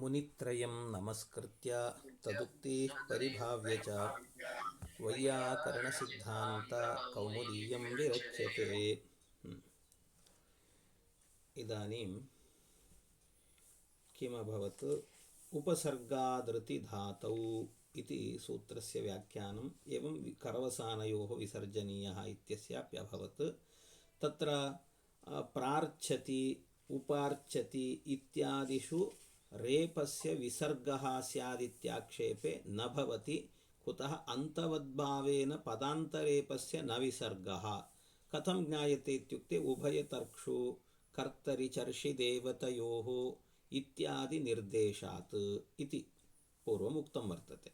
मुनित्रयं नमस्कृत्य तदुक्तिः परिभाव्य च वैयाकरणसिद्धान्तकौमुदीयं विरच्यते हम्म। इदानीं किमभवत् उपसर्गादृतिधातौ इति सूत्रस्य व्याख्यानम् एवं वि- करवसानयोः विसर्जनीयः इत्यस्याप्यभवत् तत्र अ, प्रार्च्छति उपार्च्छति इत्यादिषु ರೇಪಸ್ಯ ವಿಸರ್ಗ ಸ್ಯಾದಿತ್ಯಾಕ್ಷೇಪೆ ನ ಭವತಿ ಕುತಃ ಅಂತವದ್ಭಾವೇನ ಪದಾಂತರೇಪಸ್ಯ ನ ವಿಸರ್ಗ. ಕಥಂ ಜ್ಞಾಯತೆ ಇತ್ಯುಕ್ತೆ ಉಭಯತರ್ಕ್ಷು ಕರ್ತರಿ ಚರ್ಷಿ ದೇವತೆಯೋ ಇತ್ಯಾದಿ ನಿರ್ದೇಶಾತ್ ಇತಿ. ಪೂರ್ವ ಪೂರ್ವಮುಕ್ತಂ ವರ್ತತೆ.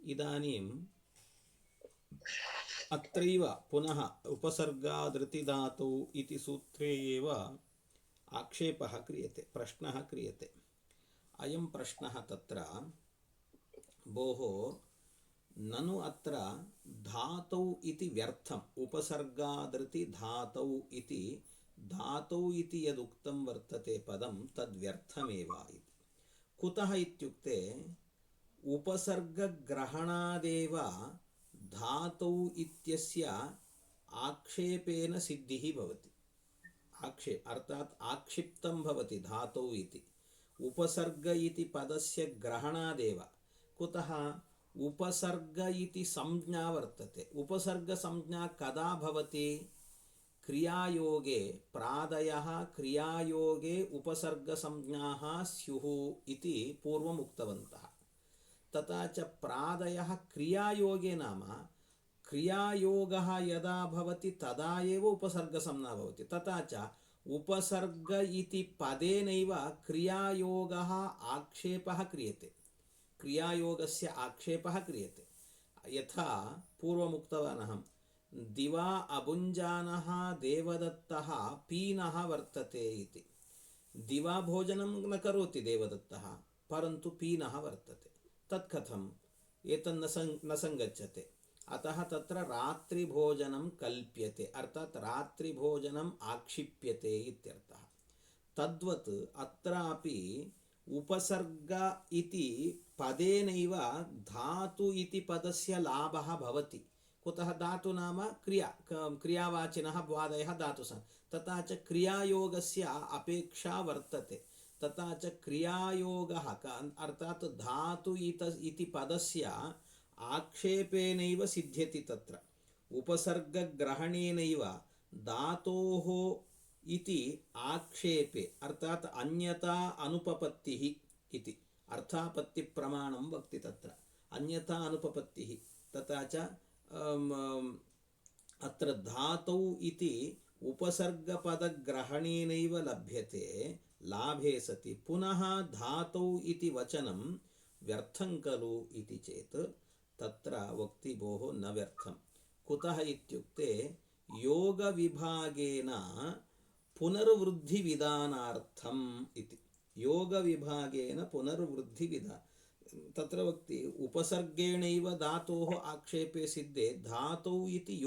ಇದಾನಿಂ ಅತ್ರೈವ ಪುನಃ ಉಪಸರ್ಗಾದೃತಿಧಾತೌ ಇತಿ ಸೂತ್ರೇ आक्षेपः क्रियते प्रश्नः क्रियते अयं प्रश्नः तत्र भोः ननु अत्र धातौ इति व्यर्थम् उपसर्गादृतिधातौ इति धातौ इति यदुक्तं वर्तते पदं तद्व्यर्थमेव इति कुतः इत्युक्ते उपसर्गग्रहणादेव धातौ इत्यस्य आक्षेपेन सिद्धिः भवति ಆಕ್ಷಿ, ಅರ್ಥಾತ್ ಆಕ್ಷಿಪ್ತಂ ಭವತಿ ಧಾತೌ ಇತಿ. ಉಪಸರ್ಗ ಇತಿ ಪದಸ್ಯ ಗ್ರಹಣಾದೇವ. ಕುತಃ ಉಪಸರ್ಗ ಇತಿ ಸಂಜ್ಞಾ ವರ್ತತೆ. ಉಪಸರ್ಗ ಸಂಜ್ಞಾ ಕದಾ ಭವತಿ? ಕ್ರಿಯಾಯೋಗೆ ಪ್ರಾದಯ, ಕ್ರಿಯಾಯೋಗೆ ಉಪಸರ್ಗ ಸಂಜ್ಞಾ ಸ್ಯುಃ ಇತಿ ಪೂರ್ವಂ ಉಕ್ತವಂತಹ ತಥಾ ಚ ಪ್ರಾದಯ ಕ್ರಿಯಾಯೋಗೆ ನಾಮ. क्रियायोगः यदा भवति तदा एव उपसर्गसंज्ञा भवति। तथा च उपसर्ग इति पदेनैव क्रियायोगः आक्षेपः क्रियते। क्रियायोगस्य आक्षेपः क्रियते। यथा पूर्वमुक्तवान् अहं दिवा अभुञ्जानः देवदत्तः पीनः वर्तते इति। दिवा भोजनं न करोति देवदत्तः, परन्तु पीनः वर्तते। तत् एतन्न सं न सङ्गच्छते। अतः तत्र रात्रिभोजनं कल्प्यते, अर्थात् रात्रिभोजनम् आक्षिप्यते इत्यर्थः। तद्वत् अत्रापि उपसर्ग इति पदेनैव धातु इति पदस्य लाभः भवति। कुतः धातु नाम क्रिया क्रियावाचिनः द्वादयः धातुसः तथा च क्रियायोगस्य अपेक्षा वर्तते। तथा च क्रियायोगः अर्थात् धातु इत इति पदस्य ఆక్షేపేనైవ సిద్ధ్యతి తత్ర. ఉపసర్గగ్రహణేనైవ దాతో ఇది ఆక్షేపే. అర్థాత్ అన్యతా అనుపపత్తి ఇది అర్థాపత్తి ప్రమాణం వక్తి తత్ర. అన్యతా అనుపపత్తి. తథా అత్ర ధాతౌ ఇది ఉపసర్గపదగ్రహణేనైవ లభ్యతే. లాభే సతి. పునః ధాతౌ ఇది వచనం వ్యర్థం ఖలు ఇది చేత్. ತತ್ರ ವಕ್ತಿ ಭೋ ನ ವ್ಯರ್ಥಂ. ಕುತಃ ಇತ್ಯುಕ್ತೆ ಯೋಗವಿಭಾಗೇನ ಪುನರ್ವೃದ್ಧಿವಿಧಾನಾರ್ಥಂ ಇತಿ. ಪುನರ್ವೃದ್ಧಿ ಪುನರ್ವೃದ್ಧಿವಿಧ. ತತ್ರ ವಕ್ತಿ ಉಪಸರ್ಗೇಣೈವ ಧಾತೋಃ ಆಕ್ಷೇಪೆ ಸಿದ್ಧೆ ಧಾತೌ ಇತಿ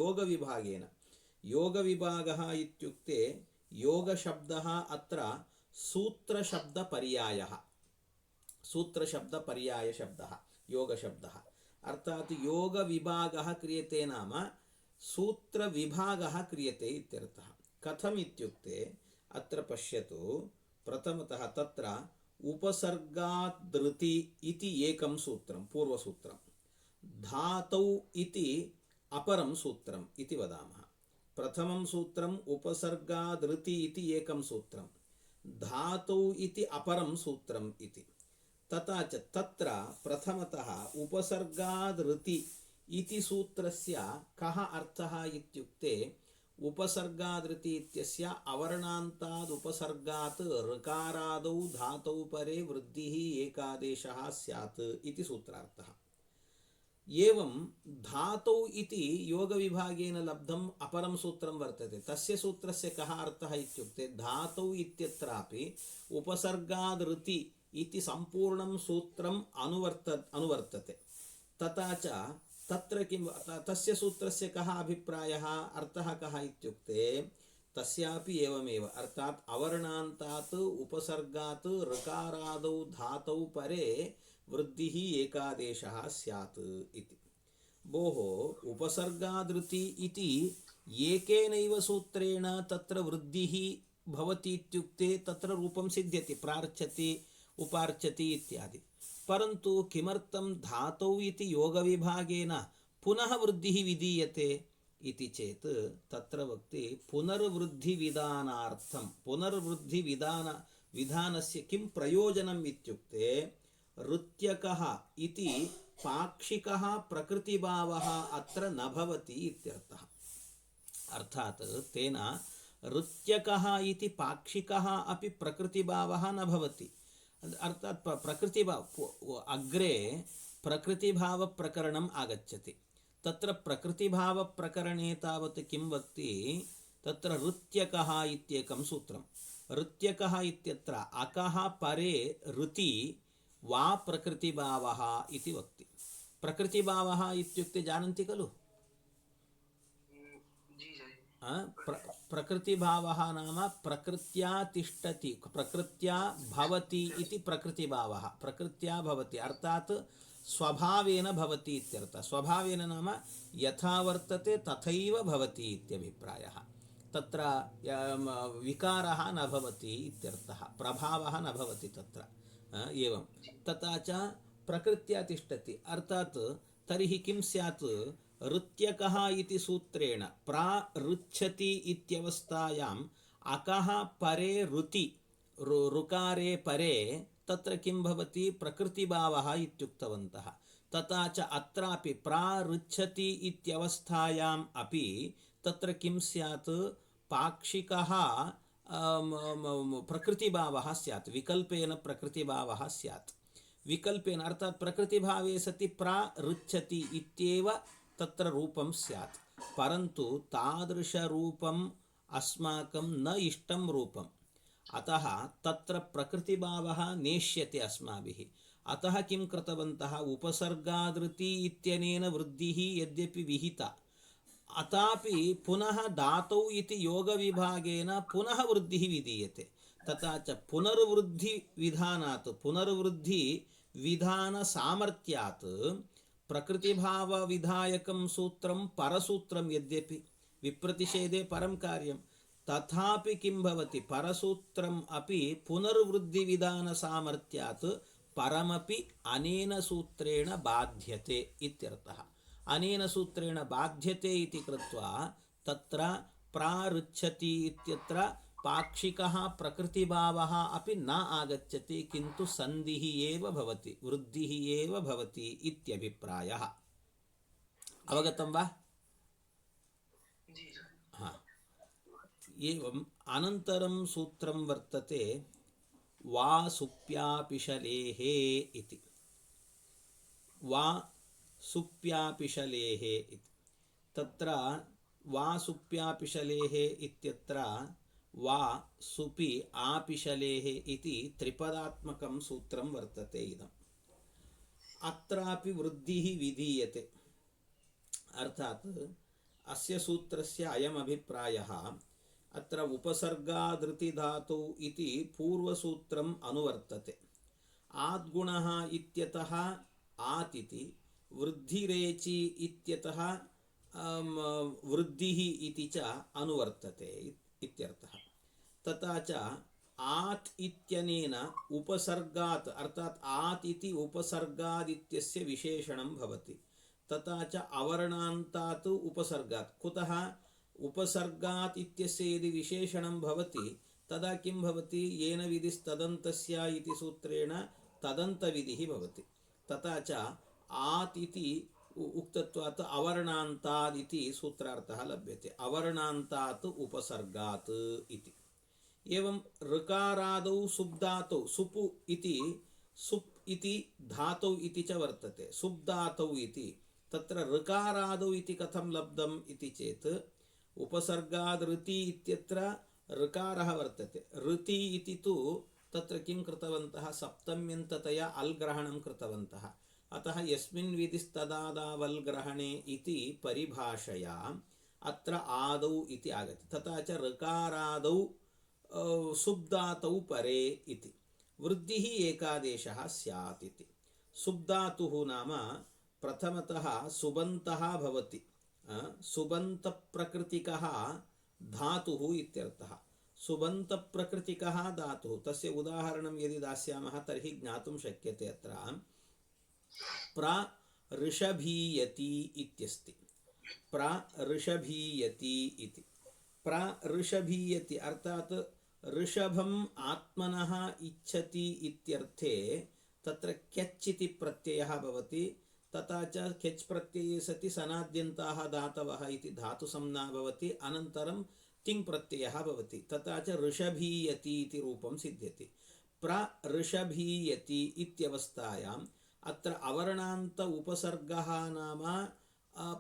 ಯೋಗ ವಿಭಾಗ ಇತ್ಯುಕ್ತೆ ಯೋಗ ಶಬ್ದ ಅತ್ರ ಸೂತ್ರ ಶಬ್ದ ಪರ್ಯಾಯ ಸೂತ್ರ ಶಬ್ದ ಪರ್ಯಾಯ ಶಬ್ದ ಯೋಗ ಶಬ್ದ అర్థాత్ యోగ విభాగ క్రియతే నామ సూత్ర విభాగ క్రియతే ఇత్యర్థ కథం ఇత్యుక్తే అత్ర పశ్యతు ప్రథమత తత్ర ఉపసర్గాత్ ఇది ఏకం సూత్రం పూర్వసూత్రం ధాతౌ ఇది అపరం సూత్రం ఇది వదామ ప్రథమం సూత్రం ఉపసర్గాదృతి ఇది ఏకం సూత్రం ధాతౌ ఇది అపరం సూత్రం ఇది तथा च तत्र प्रथमतः उपसर्गादृति इति सूत्रस्य कः अर्थः इत्युक्ते उपसर्गादृति इत्यस्य अवर्णान्ताद् उपसर्गात् ऋकारादौ धातौ परे वृद्धिः एकादेशः स्यात् इति सूत्रार्थः एवं धातौ इति योगविभागेन लब्धम् अपरं सूत्रं वर्तते तस्य सूत्रस्य कः अर्थः इत्युक्ते धातौ इत्यत्रापि उपसर्गादृति इति सम्पूर्णं सूत्रम् अनुवर्त, अनुवर्तते। तथा च तत्र किं तस्य सूत्रस्य कः अभिप्रायः, अर्थः कः इत्युक्ते, तस्यापि एवमेव, अर्थात् अवर्णान्तात्, उपसर्गात्, ऋकारादौ, धातौ परे वृद्धिः एकादेशः स्यात् इति। भोः उपसर्गादृति इति एकेनैव सूत्रेण तत्र वृद्धिः भवति इत्युक्ते तत्र रूपं सिद्ध्यति प्रार्चति ఉపార్చతి ఇత్యాది. పరంతు కిమర్థం ధాతౌ ఇది యోగ విభాగేన పునః వృద్ధి విధీయతే ఇది చేత్ తత్ర వక్తి పునర్వృద్ధి విధానార్థం పునర్వృద్ధి విధాన విధానస్య కిం ప్రయోజనం ఇత్యుక్తే రుత్యకః ఇది పాక్షిక ప్రకృతిభావ అత్ర నభవతి ఇత్యర్థ. అర్థాత్ తేన రుత్యకः ఇది పాక్షిక అప్పటి ప్రకృతిభావः నభవతి अर्थात् प्र प्रकृतिभाव अग्रे प्रकृतिभावप्रकरणम् आगच्छति तत्र प्रकृतिभावप्रकरणे तावत् किं वक्ति तत्र ऋत्यकः इत्येकं सूत्रं ऋत्यकः इत्यत्र अकः परे ऋति वा प्रकृतिभावः इति वक्ति प्रकृतिभावः इत्युक्ते जानन्ति खलु आ, प्र प्रकृतिभावः नाम प्रकृत्या तिष्ठति प्रकृत्या भवति इति प्रकृतिभावः। प्रकृत्या भवति अर्थात् स्वभावेन भवति इत्यर्थः। स्वभावेन नाम यथा वर्तते तथैव भवति इत्यभिप्रायः। तत्र विकारः न भवति इत्यर्थः। प्रभावः न भवति तत्र। एवं। तथा च प्रकृत्या तिष्ठति अर्थात् तर्हि किं स्यात्? ऋत्यकः इति सूत्रेण इत्यवस्थायाम् अकः परे ऋति ऋकारे परे तत्र किं भवति? प्रकृतिभावः इत्युक्तवन्तः। तथा च अत्रापि प्राऋच्छति इत्यवस्थायाम् अपि तत्र किं स्यात्? पाक्षिकः प्रकृतिभावः स्यात्। विकल्पेन प्रकृतिभावः स्यात्। विकल्पेन अर्थात् प्रकृतिभावे सति प्राऋच्छति इत्येव ತತ್ರ ರೂಪಂ ಸ್ಯಾತ್ ಪರಂತು ತಾದೃಶ ರೂಪಂ ಅಸ್ಮಾಕಂ ನ ಇಷ್ಟಂ ರೂಪಂ ಅತಃ ತತ್ರ ಪ್ರಕೃತಿಭಾವಃ ನೇಷ್ಯತೆ ಅಸ್ಮಾಭಿ ಅತಃ ಕಿಂ ಕೃತವಂತಹ ಉಪಸರ್ಗಾದೃತಿ ಇತ್ಯನೇನ ವೃದ್ಧಿ ಯದ್ಯಪಿ ವಿಹಿತ ಅಥಾಪಿ ಪುನಃ ಧಾತೌ ಇತಿ ಯೋಗ ವಿಭಾಗೇನ ಪುನಃ ವೃದ್ಧಿ ವಿಧೀಯತೆ ತಥಾಚ ಪುನರ್ವೃದ್ಧಿ ವಿಧಾನಾತ್ ಪುನರ್ವೃದ್ಧಿ ವಿಧಾನ ಸಾಮರ್ಥ್ಯಾತ್ ప్రకృతిభావ విధాయకం సూత్రం పరసూత్రం యద్యపి విప్రతిషేదే పరం కార్యం. తథాపి కిం భవతి? పరసూత్రం అపి పునర్వృద్ధి విధాన సామర్థ్యాత్ పరమపి అనేన సూత్రేణ బాధ్యతే ఇత్యర్థ. అనేన సూత్రేణ బాధ్యతే ఇది కృత్వా తత్ర ప్రారుచ్చతి ఇత్యత్ర पाक्षिकः प्रकृतिभावः अपि न आगच्छति किन्तु सन्धिः एव भवति वृद्धिः एव भवति इत्यभिप्रायः। अवगतं वा? हा। एवम् अनन्तरं सूत्रं वर्तते वा सुप्यापिशलेः इति। वा सुप्यापिशलेः इति। तत्र वा सुप्यापिशलेः इत्यत्र वा सुपि आपिशलेः इति त्रिपदात्मकं सूत्रं वर्तते इदम्। अत्रापि वृद्धिः विधीयते। अर्थात् अस्य सूत्रस्य अयम् अभिप्रायः अत्र उपसर्गादृतिधातौ इति पूर्वसूत्रम् अनुवर्तते। आद्गुणः इत्यतः आत् इति वृद्धिरेचि इत्यतः वृद्धिः इति च अनुवर्तते इत्यर्थः। तथा च आत् इत्यनेन उपसर्गात् अर्थात् आत् इति उपसर्गादित्यस्य विशेषणं भवति तथा च अवर्णान्तात् उपसर्गात् कुतः उपसर्गात् इत्यस्य यदि विशेषणं भवति तदा किं भवति येन विधिस्तदन्तस्य इति सूत्रेण तदन्तविधिः भवति तथा च आत् इति उ- उक्तत्वात् अवर्णान्तात् इति सूत्रार्थः लभ्यते अवर्णान्तात् उपसर्गात् इति एवं ऋकारादौ सुब्धातौ सुपु इति सुप् इति धातौ इति च वर्तते सुब्धातौ इति तत्र ऋकारादौ इति कथं लब्धम् इति चेत् उपसर्गाद् ऋति इत्यत्र ऋकारः वर्तते ऋति इति तु तत्र किं कृतवन्तः सप्तम्यन्ततया अल् ग्रहणं कृतवन्तः अतः यस्मिन् विधिस्तदादावल् ग्रहणे इति परिभाषया अत्र आदौ इति आगच्छति तथा च ऋकारादौ अ, सुब्धातौ परे इति। वृद्धिः एकादेशः स्यात् इति। सुब्धातुः नाम प्रथमतः सुबन्तः भवति। सुबन्तप्रकृतिकः धातुः इत्यर्थः। सुबन्तप्रकृतिकः धातुः। तस्य उदाहरणं यदि दास्यामः, तर्हि ज्ञातुं शक्यते अत्र। प्रऋषभीयति इत्यस्ति। इति। अर्थात् ऋषभम् आत्मनः इच्छति इत्यर्थे तत्र क्यच् इति प्रत्ययः भवति तथा च क्यच् प्रत्यये सति सनाद्यन्ताः धातवः इति धातुसंज्ञा भवति अनन्तरं तिङ्प्रत्ययः भवति तथा च ऋषभीयति इति रूपं सिद्ध्यति। प्रऋषभीयति इत्यवस्थायाम् अत्र अवर्णान्त उपसर्गः नाम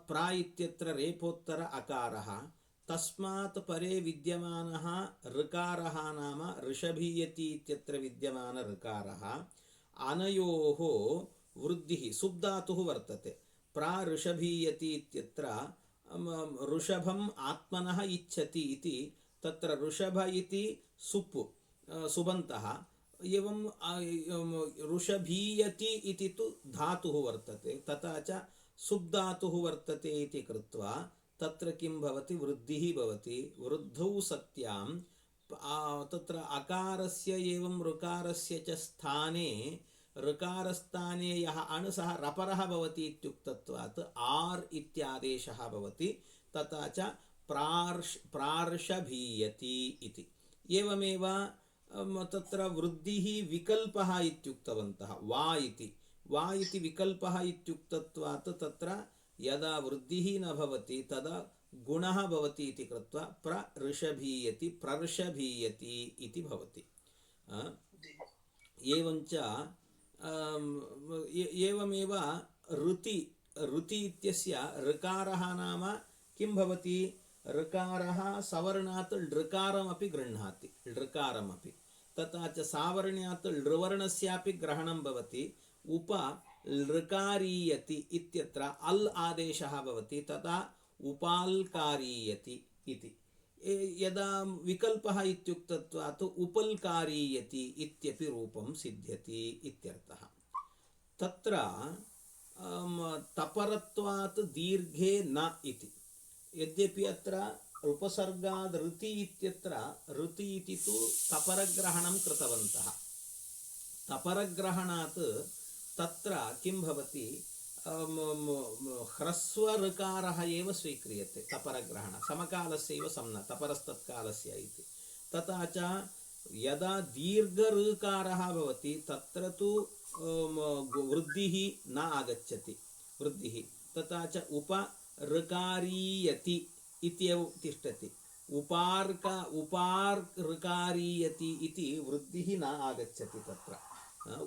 प्रा इत्यत्र रेपोत्तर अकारः तस्मात् परे विद्यमानः ऋकारः नाम ऋषभीयति इत्यत्र विद्यमान ऋकारः अनयोः वृद्धिः सुब्धातुः वर्तते। प्राऋषभीयति इत्यत्र अम, ऋषभम् आत्मनः इच्छति इति तत्र ऋषभ इति सुप् सुबन्तः एवं ऋषभीयति इति तु धातुः वर्तते तथा च सुब्धातुः वर्तते इति कृत्वा तत्र किं भवति? वृद्धिः भवति। वृद्धौ सत्यां तत्र अकारस्य एवं ऋकारस्य च स्थाने, ऋकारस्थाने यः अणु सः रपरः भवति इत्युक्तत्वात् आर् इत्यादेशः भवति। तथा च प्रार्ष प्रार्षभीयति इति। एवमेव तत्र वृद्धिः विकल्पः इत्युक्तवन्तः। वा इति। वा इति विकल्पः इत्युक्तत्वात् तत्र यदा वृद्धिः न भवति तदा गुणः भवति इति कृत्वा प्रऋषभीयति प्रर्षभीयति इति भवति आ, एवञ्च आम्, ए- एवमेव ऋति ऋति इत्यस्य ऋकारः नाम किं भवति ऋकारः सवर्णात् लृकारमपि गृह्णाति लृकारमपि तथा च सावर्ण्यात् लृवर्णस्यापि ग्रहणं भवति उप ಲೃಕಾರೀಯತಿ ಇತ್ಯತ್ರ ಅಲ್ ಆದೇಶಃ ಭವತಿ ತಥಾ ಉಪಾಲ್ಕಾರೀಯತಿ ಇತಿ ಯದಾ ವಿಕಲ್ಪಃ ಇತ್ಯುಕ್ತತ್ವಾತ್ ಉಪಲ್ಕಾರೀಯತಿ ಇತ್ಯಪಿ ರೂಪಂ ಸಿದ್ಧ್ಯತಿ ಇತ್ಯರ್ಥಃ ತತ್ರ ತಪರತ್ವಾತ್ ದೀರ್ಘೆ ನ ಇತಿ ಯದ್ಯಪಿ ಅತ್ರ ಉಪಸರ್ಗಾದ ಋತಿ ಇತ್ಯತ್ರ ಋತಿ ಇತಿ ತು ತಪರಗ್ರಹಣಂ ಕೃತವಂತಃ ತಪರಗ್ರಹಣಾತ್ कृतवन्तः तपरग्रहणात् तत्र किं भवति अम, म- म- ह्रस्वऋकारः एव स्वीक्रियते तपरग्रहण समकालस्यैव संज्ञा तपरस्तत्कालस्य इति तथा च यदा दीर्घऋकारः भवति तत्र तु अम, गु- वृद्धिः न आगच्छति वृद्धिः तथा च उप ऋकारीयति इत्येव तिष्ठति उपार्क उपार् इति वृद्धिः न आगच्छति तत्र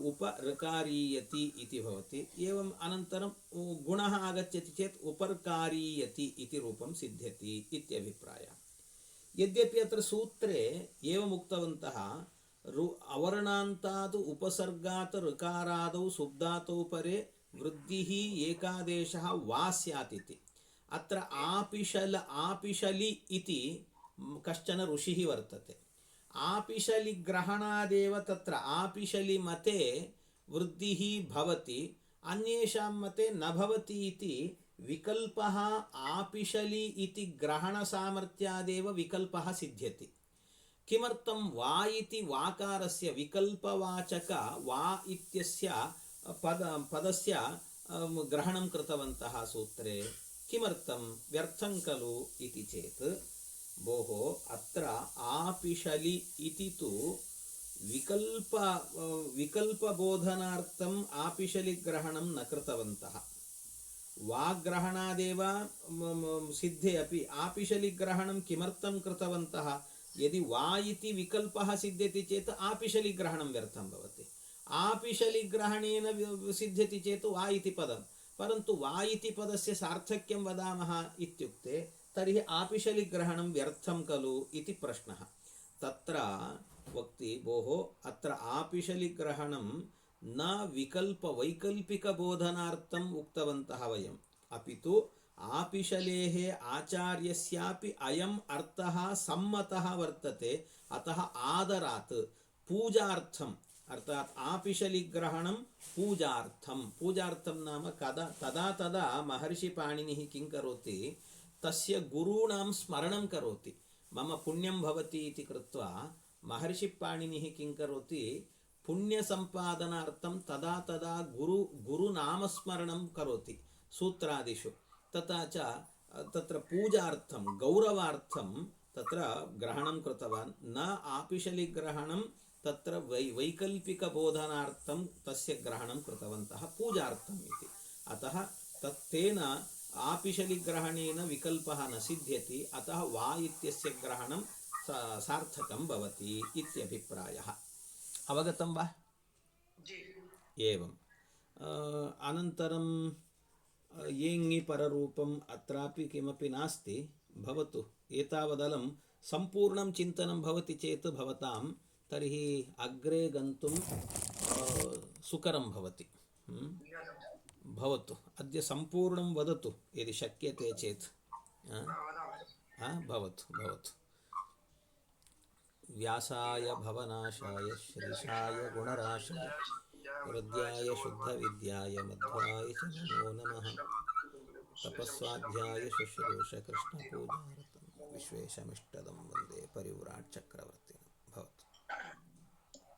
उप ऋकारीयति इति भवति एवम् अनन्तरं उ- गुणः आगच्छति चेत् उपर्कारीयति इति रूपं सिद्ध्यति इत्यभिप्रायः यद्यपि अत्र सूत्रे एवम् उक्तवन्तः ऋ अवर्णान्तात् उपसर्गात् ऋकारादौ सुब्धातौ परे वृद्धिः एकादेशः वा स्यात् इति अत्र आपिशल आपिशलि इति कश्चन ऋषिः वर्तते ఆపిశలి గ్రహణాదేవ తత్ర ఆపిశలి మతే వృద్ధి భవతి అన్యేషాం మతే నభవతి ఇది వికల్ప ఆపిశలి ఇది గ్రహణ సామర్థ్యాదేవ వికల్ప సిద్ధ్యతి. కిమర్థం వా ఇది వాకారస్య వికల్పవాచక వా ఇత్యస్య పద పదస్య గ్రహణం కృతవంత సూత్రే. కిమర్థం వ్యర్థం ఖలు ఇది చేత్. ಭೋಃ ಅತ್ರ ಆಪಿಶಲಿ ಇತಿ ತು ವಿಕಲ್ಪ ವಿಕಲ್ಪಬೋಧನಾರ್ಥಂ ಆಪಿಶಲಿ ಗ್ರಹಣಂ ನ ಕೃತವಂತಹ ವಾಗ್ರಹಣಾದೇವ ಸಿದ್ಧೆ ಅಪಿ ಆಪಿಶಲಿ ಗ್ರಹಣಂ ಕಿಮರ್ಥಂ ಕೃತವಂತಹ ಯದಿ ವಾ ಇತಿ ವಿಕಲ್ಪಃ ಸಿದ್ಧತಿ ಚೇತ್ ಆಪಿಶಲಿ ಗ್ರಹಣಂ ವ್ಯರ್ಥಂ ಭವತಿ ಆಪಿಶಲಿ ಗ್ರಹಣೇನ ಸಿದ್ಧತಿ ಚೇತ್ ವಾ ಇತಿ ಪದಂ ಪರಂತು ವಾ ಇತಿ ಪದಸ್ಯ ಸಾರ್ಥಕ್ಯಂ ವದಾಮಃ ಇತ್ಯುಕ್ತೆ तर्हि आपिशलिग्रहणं व्यर्थं खलु इति प्रश्नः तत्र वक्ति भोः अत्र आपिशलिग्रहणं न विकल्पवैकल्पिकबोधनार्थम् उक्तवन्तः वयम् अपि तु आपिशलेः आचार्यस्यापि अयम् अर्थः सम्मतः वर्तते अतः आदरात् पूजार्थम् अर्थात् आपिशलिग्रहणं पूजार्थं पूजार्थं नाम कदा तदा तदा महर्षिपाणिनिः किं करोति తస్య గురూణాం స్మరణం కరోతి. మమ పుణ్యం భవతి ఇది కృత్వా. మహర్షి పాణిని కిం కరోతి. పుణ్య సంపాదనార్థం తదా తదా గురు గురునామస్మరణం కరోతి. సూత్రాదిషు. తథా చ తత్ర పూజార్థం గౌరవార్థం తత్ర గ్రహణం కృతవాన్. నా ఆపిశలి గ్రహణం తత్ర వై వైకల్పిక బోధనార్థం తస్య గ్రహణం కృతవంతः. పూజార్థం ఇది. అత తేన ಆಪಿಶಲಿಗ್ರಹಣೇನ ವಿಕಲ್ಪ ನ ಸಿದ್ಧ್ಯತಿ ಅತಃ ವಾ ಇತ್ಯಸ್ಯ ಗ್ರಹಣ ಸಾರ್ಥಕಂ ಭವತಿ ಇತ್ಯಭಿಪ್ರಾಯ. ಅವಗತಂ ವಾ? ಏವಂ. ಅನಂತರಂ ಏಂಗಿ ಪರರೂಪಂ ಅತ್ರಾಪಿ ಕಿಮಪಿ ನಾಸ್ತಿ ಭವತು. ಏತಾವದಲಂ ಸಂಪೂರ್ಣಂ ಚಿಂತನಂ ಭವತಿ ಚೇತ್ ಭವತಾಂ ತರ್ಹಿ ಅಗ್ರೆ ಗಂತುಂ ಸುಕರಂ ಭವತಿ. अग्रे गन्तुं अ, सुकरं भवति ह्म्? ज्ञातं भवतु अद्य सम्पूर्णं वदतु यदि शक्यते चेत् आ? वदामि आ, भवतु भवतु व्यासाय भवनाशाय श्रीशाय गुणराशाय हृद्याय शुद्धविद्याय मध्वाय च नमो नमः तपस्वाध्याय शुश्रूष कृष्णपूजारतं विश्वेशमिष्टदं वन्दे परिव्राट् चक्रवर्तिनं भवतु